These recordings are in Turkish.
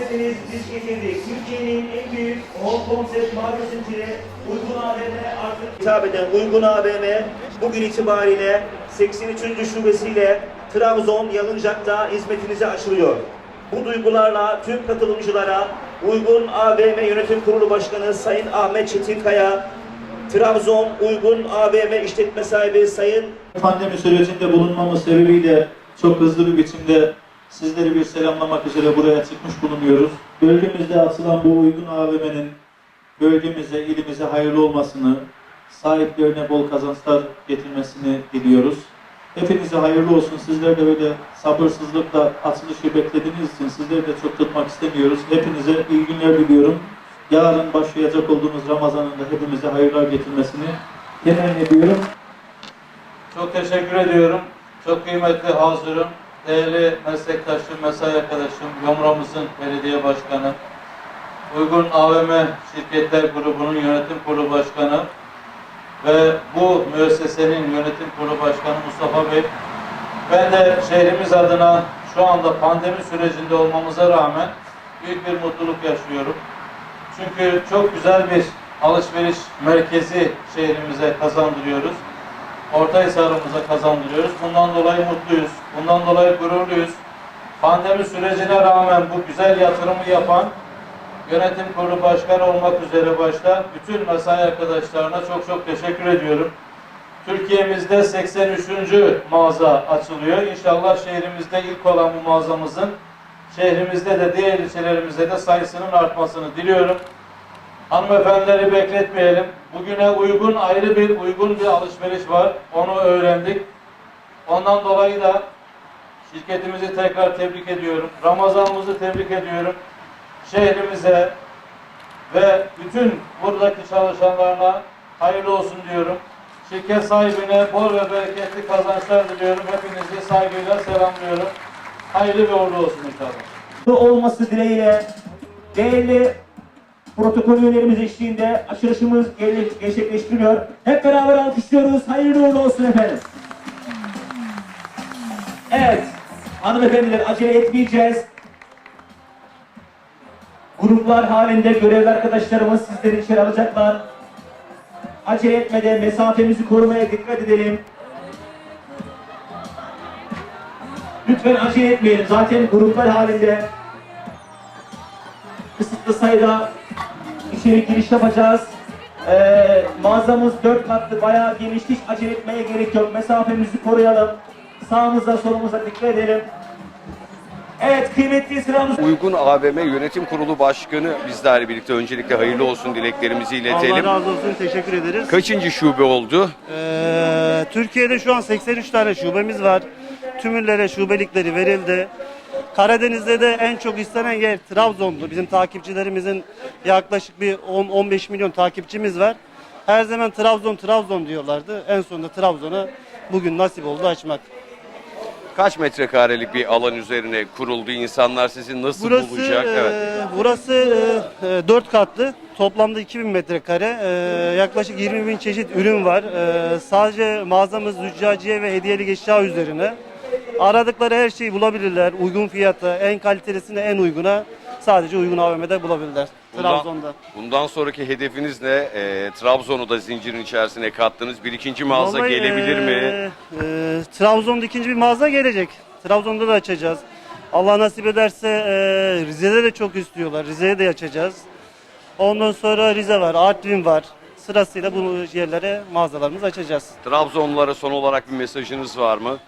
istemeniz biz getirdik. Türkiye'nin en büyük home konsept marka zinciri Uygun AVM artık hitap eden Uygun AVM bugün itibariyle 83. şubesiyle Trabzon Yalıncak'ta hizmetinize açılıyor. Bu duygularla tüm katılımcılara Uygun AVM Yönetim Kurulu Başkanı Sayın Ahmet Çetinkaya, Trabzon Uygun AVM işletme sahibi Sayın Pandemi sürecinde bulunmamız sebebiyle çok hızlı bir biçimde sizleri bir selamlamak üzere buraya çıkmış bulunuyoruz. Bölgemizde açılan bu uygun AVM'nin bölgemize, ilimize hayırlı olmasını, sahiplerine bol kazançlar getirmesini diliyoruz. Hepinize hayırlı olsun. Sizler de böyle sabırsızlıkla açılışı beklediğiniz için sizleri de çok tutmak istemiyoruz. Hepinize iyi günler diliyorum. Yarın başlayacak olduğumuz Ramazan'ın da hepimize hayırlar getirmesini temenni ediyorum. Çok teşekkür ediyorum. Çok kıymetli hazırım, değerli meslektaşım, mesai arkadaşım, Yomra'mızın belediye başkanı, Uygun AVM Şirketler Grubu'nun yönetim kurulu başkanı ve bu müessesenin yönetim kurulu başkanı Mustafa Bey. Ben de şehrimiz adına şu anda pandemi sürecinde olmamıza rağmen büyük bir mutluluk yaşıyorum. Çünkü çok güzel bir alışveriş merkezi şehrimize kazandırıyoruz. Ortahisar'ımıza kazandırıyoruz. Bundan dolayı mutluyuz. Bundan dolayı gururluyuz. Pandemi sürecine rağmen bu güzel yatırımı yapan yönetim kurulu başkanı olmak üzere başta bütün mesai arkadaşlarına çok çok teşekkür ediyorum. Türkiye'mizde 83. mağaza açılıyor. İnşallah şehrimizde ilk olan bu mağazamızın şehrimizde de diğer ilçelerimizde de sayısının artmasını diliyorum. Hanımefendileri bekletmeyelim. Bugüne uygun ayrı bir uygun bir alışveriş var. Onu öğrendik. Ondan dolayı da şirketimizi tekrar tebrik ediyorum. Ramazanımızı tebrik ediyorum. Şehrimize ve bütün buradaki çalışanlarına hayırlı olsun diyorum. Şirket sahibine bol ve bereketli kazançlar diliyorum. Hepinizi saygıyla selamlıyorum. Hayırlı ve uğurlu olsun inşallah. olması dileğiyle değerli protokol üyelerimiz eşliğinde açılışımız gerçekleştiriliyor. Hep beraber alkışlıyoruz. Hayırlı uğurlu olsun efendim. Evet, hanımefendiler acele etmeyeceğiz. Gruplar halinde görevli arkadaşlarımız sizleri içeri alacaklar. Acele etmeden mesafemizi korumaya dikkat edelim. Lütfen acele etmeyelim. Zaten gruplar halinde kısıtlı sayıda içeri giriş yapacağız. Ee, mağazamız dört katlı bayağı geniş. Hiç acele etmeye gerek yok. Mesafemizi koruyalım. Sağımıza solumuza dikkat edelim. Evet kıymetli sıramız. Uygun AVM Yönetim Kurulu Başkanı bizlerle birlikte öncelikle hayırlı olsun dileklerimizi iletelim. Allah razı olsun. Teşekkür ederiz. Kaçıncı şube oldu? Ee, Türkiye'de şu an 83 tane şubemiz var. Tümüllere şubelikleri verildi. Karadeniz'de de en çok istenen yer Trabzon'du. Bizim takipçilerimizin yaklaşık bir 10-15 milyon takipçimiz var. Her zaman Trabzon Trabzon diyorlardı. En sonunda Trabzon'a bugün nasip oldu açmak. Kaç metrekarelik bir alan üzerine kuruldu? İnsanlar sizi nasıl Burası bulacak? e, Evet. burası e, e, 4 katlı. Toplamda 2000 metrekare. E, yaklaşık 20 bin çeşit ürün var. E, sadece mağazamız züccaciye ve hediyelik eşya üzerine. Aradıkları her şeyi bulabilirler. Uygun fiyata, en kalitelisine, en uyguna sadece uygun AVM'de bulabilirler. Trabzon'da. bundan sonraki hedefiniz ne? E, Trabzon'u da zincirin içerisine kattınız. Bir ikinci mağaza Vallahi, gelebilir mi? e, e, Trabzon'da ikinci bir mağaza gelecek. Trabzon'da da açacağız. Allah nasip ederse e, Rize'de de çok istiyorlar. Rize'ye de açacağız. Ondan sonra Rize var, Artvin var. Sırasıyla bu yerlere mağazalarımızı açacağız. Trabzonlulara son olarak bir mesajınız var mı?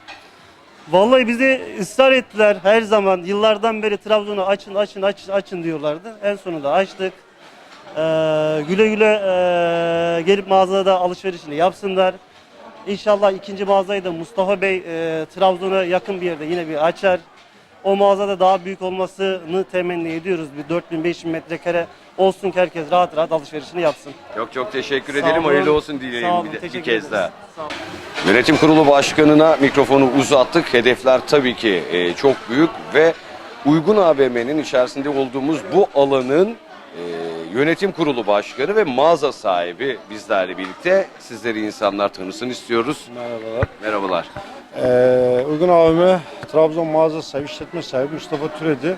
Vallahi bizi ısrar ettiler her zaman. Yıllardan beri Trabzon'u açın, açın, açın, açın diyorlardı. En sonunda açtık. Ee, güle güle ee, gelip mağazada alışverişini yapsınlar. İnşallah ikinci mağazayı da Mustafa Bey ee, Trabzon'a yakın bir yerde yine bir açar. O mağazada daha büyük olmasını temenni ediyoruz. Bir 4000-5000 metrekare olsun ki herkes rahat rahat alışverişini yapsın. Çok çok teşekkür Sağ ederim. olun. Hayırlı olsun Sağ dileyelim olun, bir, de, bir teşekkür kez ederiz. daha. Sağ olun. Yönetim Kurulu Başkanı'na mikrofonu uzattık. Hedefler tabii ki e, çok büyük ve uygun AVM'nin içerisinde olduğumuz bu alanın e, yönetim kurulu başkanı ve mağaza sahibi bizlerle birlikte. Sizleri insanlar tanısın istiyoruz. Merhabalar. Merhabalar. Ee, Uygun AVM Trabzon mağaza sahibi, işletme sahibi Mustafa Türedi.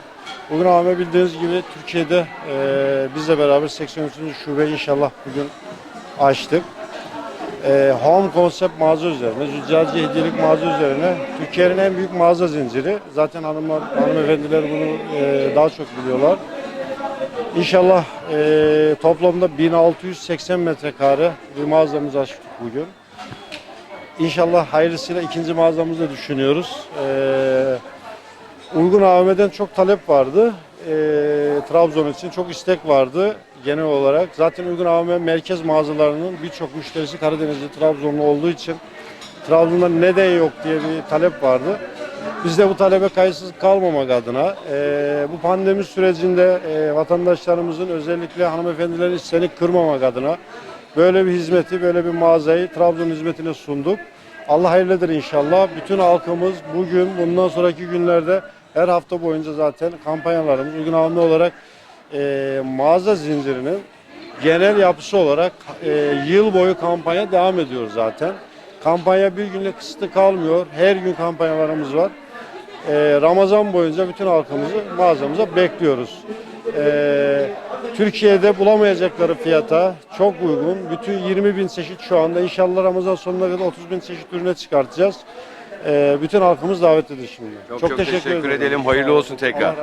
Uygun AVM bildiğiniz gibi Türkiye'de e, bizle beraber 83. şube inşallah bugün açtık. E, home concept mağaza üzerine, züccaci hediyelik mağaza üzerine Türkiye'nin en büyük mağaza zinciri. Zaten hanımlar, hanımefendiler bunu e, daha çok biliyorlar. İnşallah e, toplamda 1680 metrekare bir mağazamızı açtık bugün. İnşallah hayırlısıyla ikinci mağazamızı düşünüyoruz. Ee, uygun AVM'den çok talep vardı. Ee, Trabzon için çok istek vardı genel olarak. Zaten uygun AVM merkez mağazalarının birçok müşterisi Karadenizli, Trabzonlu olduğu için Trabzon'da neden yok diye bir talep vardı. Biz de bu talebe kayıtsız kalmamak adına e, bu pandemi sürecinde e, vatandaşlarımızın özellikle hanımefendilerin isteğini kırmamak adına böyle bir hizmeti, böyle bir mağazayı Trabzon hizmetine sunduk. Allah hayırlıdır inşallah. Bütün halkımız bugün, bundan sonraki günlerde her hafta boyunca zaten kampanyalarımız uygun olarak e, mağaza zincirinin genel yapısı olarak e, yıl boyu kampanya devam ediyor zaten. Kampanya bir günle kısıtlı kalmıyor. Her gün kampanyalarımız var. Ee, Ramazan boyunca bütün halkımızı mağazamıza bekliyoruz. Ee, Türkiye'de bulamayacakları fiyata çok uygun. Bütün 20 bin çeşit şu anda inşallah Ramazan sonuna kadar 30 bin çeşit ürüne çıkartacağız. Ee, bütün halkımız davetlidir şimdi. Çok çok, teşekkür, edelim. Hayırlı olsun tekrar.